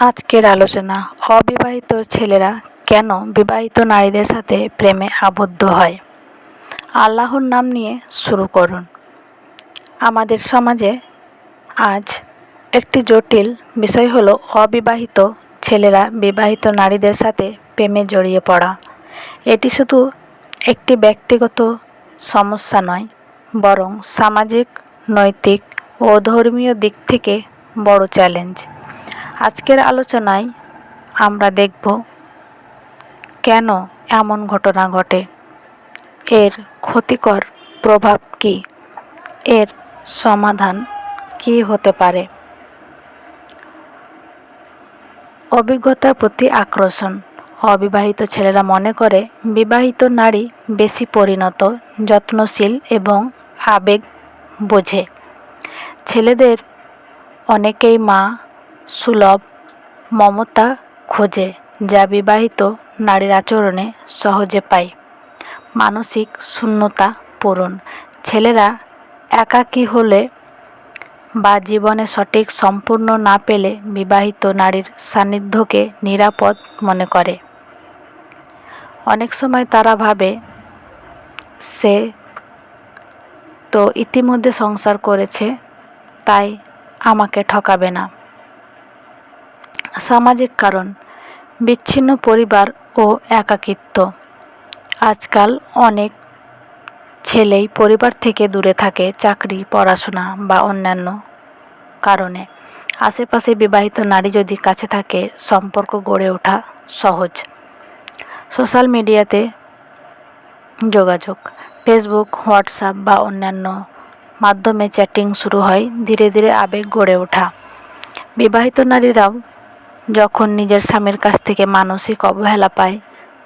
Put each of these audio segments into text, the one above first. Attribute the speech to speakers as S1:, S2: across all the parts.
S1: আজকের আলোচনা। অবিবাহিত ছেলেরা কেন বিবাহিত নারীদের সাথে প্রেমে আবদ্ধ হয়? আল্লাহর নাম নিয়ে শুরু করুন। আমাদের সমাজে আজ একটি জটিল বিষয় হলো অবিবাহিত ছেলেরা বিবাহিত নারীদের সাথে প্রেমে জড়িয়ে পড়া। এটি শুধু একটি ব্যক্তিগত সমস্যা নয়, বরং সামাজিক, নৈতিক ও ধর্মীয় দিক থেকে বড় চ্যালেঞ্জ। আজকের আলোচনায় আমরা দেখব কেন এমন ঘটনা ঘটে। এর ক্ষতিকর প্রভাব কী? এর সমাধান কী হতে পারে? অভিজ্ঞতার প্রতি আকর্ষণ। অবিবাহিত ছেলেরা মনে করে বিবাহিত নারী বেশি পরিণত, যত্নশীল এবং আবেগ বোঝে। ছেলেদের অনেকেই মা সুলভ মমতা খোঁজে যা বিবাহিত নারীর আচরণে সহজে পায়। মানসিক শূন্যতা পূরণ। ছেলেরা একাকী হলে বা জীবনে সঠিক সম্পূর্ণ না পেলে বিবাহিত নারীর সান্নিধ্যকে নিরাপদ মনে করে। অনেক সময় তারা ভাবে, সে তো ইতিমধ্যে সংসার করেছে, তাই আমাকে ঠকাবে না। সামাজিক কারণ, বিচ্ছিন্ন পরিবার ও একাকিত্ব। আজকাল অনেক ছেলেই পরিবার থেকে দূরে থাকে চাকরি, পড়াশোনা বা অন্যান্য কারণে। আশেপাশে বিবাহিত নারী যদি কাছে থাকে, সম্পর্ক গড়ে ওঠা সহজ। সোশ্যাল মিডিয়াতে যোগাযোগ, ফেসবুক, হোয়াটসঅ্যাপ বা অন্যান্য মাধ্যমে চ্যাটিং শুরু হয়, ধীরে ধীরে আবেগ গড়ে ওঠা। বিবাহিত নারীরাও যখন নিজের স্বামীর কাছ থেকে মানসিক অবহেলা পায়,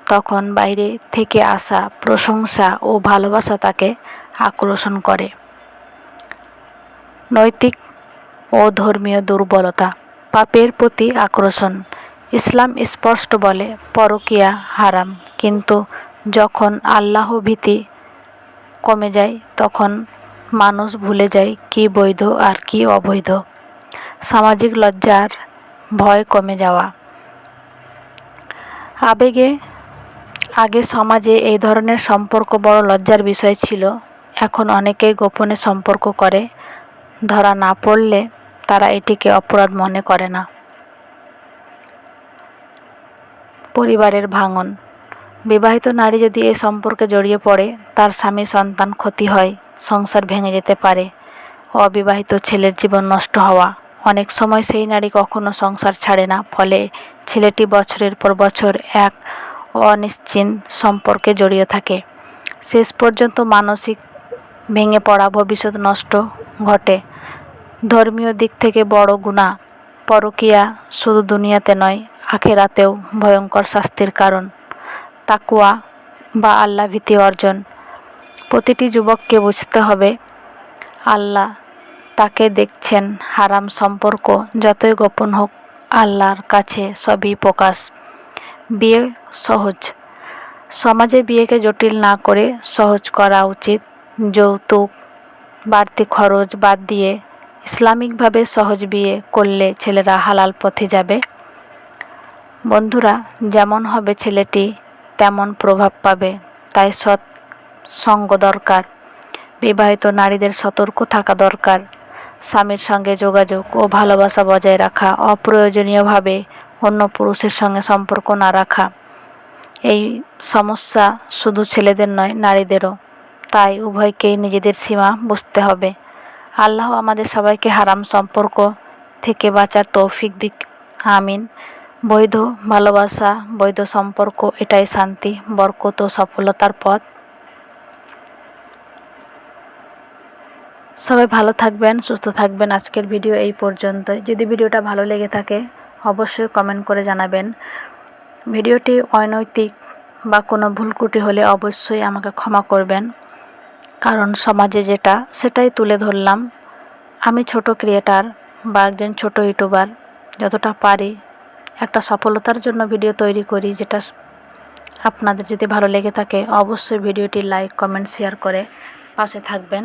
S1: তখন বাইরে থেকে আসা প্রশংসা ও ভালোবাসা তাকে আকর্ষণ করে। নৈতিক ও ধর্মীয় দুর্বলতা, পাপের প্রতি আকর্ষণ। ইসলাম স্পষ্ট বলে, পরকিয়া হারাম। কিন্তু যখন আল্লাহ ভীতি কমে যায়, তখন মানুষ ভুলে যায় কি বৈধ আর কি অবৈধ। সামাজিক লজ্জার ভয় কমে যাওয়া। আবেগে, আগে সমাজে এই ধরনের সম্পর্ক বড় লজ্জার বিষয় ছিল। এখন অনেকেই গোপনে সম্পর্ক করে। ধরা না পড়লে তারা এটিকে অপরাধ মনে করে না। পরিবারের ভাঙন। বিবাহিত নারী যদি এই সম্পর্কে জড়িয়ে পড়ে, তার স্বামী, সন্তান ক্ষতি হয়, সংসার ভেঙে যেতে পারে। অবিবাহিত ছেলের জীবন নষ্ট হওয়া। অনেক সময় সেই নারী কখনো সংসার ছাড়ে না, ফলে ছেলেটি বছরের পর বছর এক অনিশ্চিত সম্পর্কে জড়িয়ে থাকে। শেষ পর্যন্ত মানসিক ভেঙে পড়া ভবিষ্যৎ নষ্ট ঘটে। ধর্মীয় দিক থেকে বড় গুণা পরকিয়া শুধু দুনিয়াতে নয়, আখেরাতেও ভয়ঙ্কর শাস্তির কারণ। তাকুয়া বা আল্লাহ ভীতি অর্জন। প্রতিটি যুবককে বুঝতে হবে, আল্লাহ তাকে দেখছেন। হারাম সম্পর্ক যতই গোপন হোক, আল্লাহর কাছে সবই প্রকাশ। বিয়ে সহজ। সমাজে বিয়েকে জটিল না করে সহজ করা উচিত। যৌতুক, বাড়তি খরচ বাদ দিয়ে ইসলামিকভাবে সহজ বিয়ে করলে ছেলেরা হালাল পথে যাবে। বন্ধুরা, যেমন হবে ছেলেটি, তেমন প্রভাব পাবে। তাই সৎ সঙ্গ দরকার। বিবাহিত নারীদের সতর্ক থাকা দরকার। স্বামীর সঙ্গে যোগাযোগ ও ভালোবাসা বজায় রাখা অপ্রয়োজনীয়ভাবে অন্য পুরুষের সঙ্গে সম্পর্ক না রাখা। এই সমস্যা শুধু ছেলেদের নয়, নারীদেরও। তাই উভয়কেই নিজেদের সীমা বুঝতে হবে। আল্লাহ আমাদের সবাইকে হারাম সম্পর্ক থেকে বাঁচার তৌফিক দিক। আমিন। বৈধ ভালোবাসা, বৈধ সম্পর্ক, এটাই শান্তি, বরকত ও সফলতার পথ। সবাই ভালো থাকবেন, সুস্থ থাকবেন। আজকের ভিডিও এই পর্যন্তই। যদি ভিডিওটা ভালো লেগে থাকে, অবশ্যই কমেন্ট করে জানাবেন। ভিডিওটি অনৈতিক বা কোনো ভুল ত্রুটি হলে অবশ্যই আমাকে ক্ষমা করবেন। কারণ সমাজে যেটা, সেটাই তুলে ধরলাম। আমি ছোট ক্রিয়েটার বা একজন ছোট ইউটিউবার যতটা পারি একটা সফলতার জন্য ভিডিও তৈরি করি, যেটা আপনাদের যদি ভালো লেগে থাকে, অবশ্যই ভিডিওটি লাইক কমেন্ট শেয়ার করে পাশে থাকবেন।